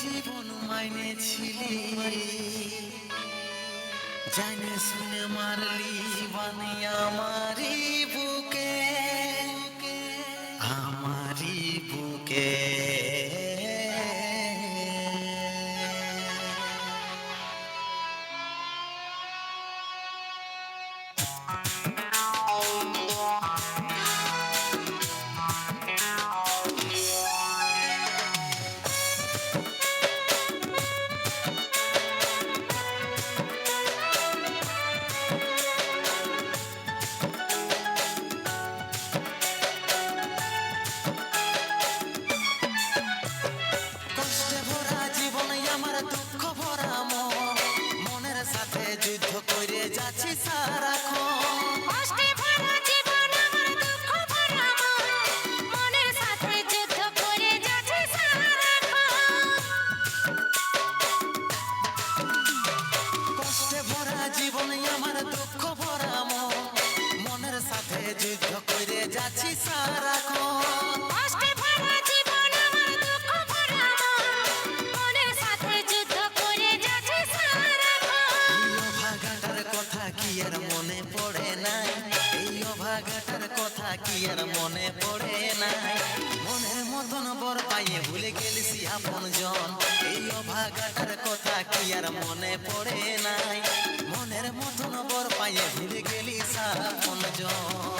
জীবন মাইনে ছিলি জানে শুনে মারলি বানিয়া আমারি বুকে। আমারি বুকে। যাচ্ছে সারাক্ষণ এই অভাগাটার কথা কি আর মনে পড়ে নাই? এই অভাগাটার কথা কি আর মনে পড়ে নাই? মনের মতন বর পাইয়ে ভুলে গেলিস আপন জন। এই অভাগাটার কথা কি আর মনে পড়ে নাই? মনের মতন বর পাইয়ে ভুলে গেলিস আপন জন।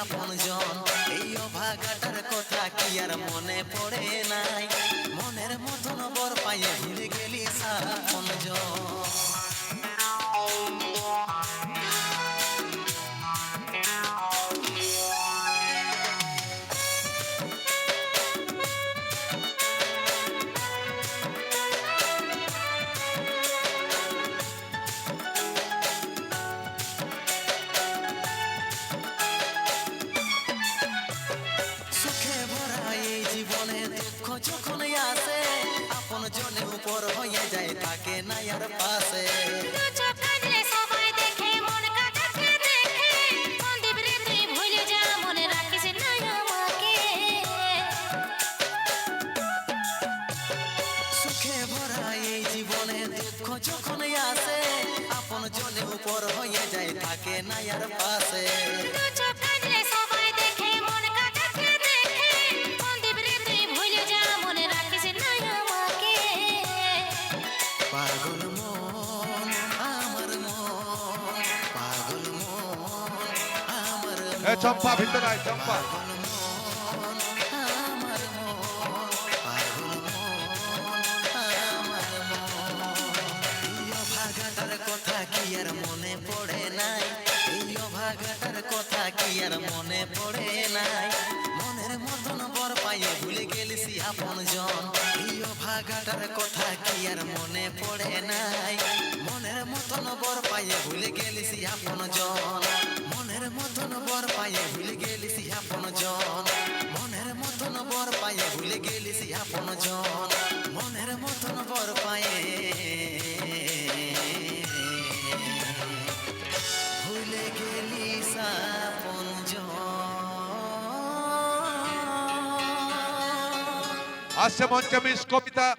আপন জন। এই অভাগাটার কথা কি আর মনে পড়ে নাই? মনের মতন বর পাইয়ে জীবনে দুঃখ যখন আসে আপন জনে উপর হয়ে যায় তাকে নাই আর পাশে। চম্পা, ভিতরে আয়, চম্পা। কথা কি আর মনে পড়ে নাই? এই অভাগাটার কথা কি আর মনে পড়ে নাই? মনের মতন বর পাইয়ে ভুলে গেলিস আপন জন। এই অভাগাটার কথা কি আর মনে পড়ে নাই? মনের মতন বর পাইয়ে ভুলে গেলিস আপন জন। মনের মতন পায়ে ভুলে গেলিসি আপন জন। মনের মতন বর পায়ে ভুলে গেলিসি আপন জন। মনের মতন বর পায়ে ভুলে গেলি আপন জন। আসছে মঞ্চে মিস কবিতা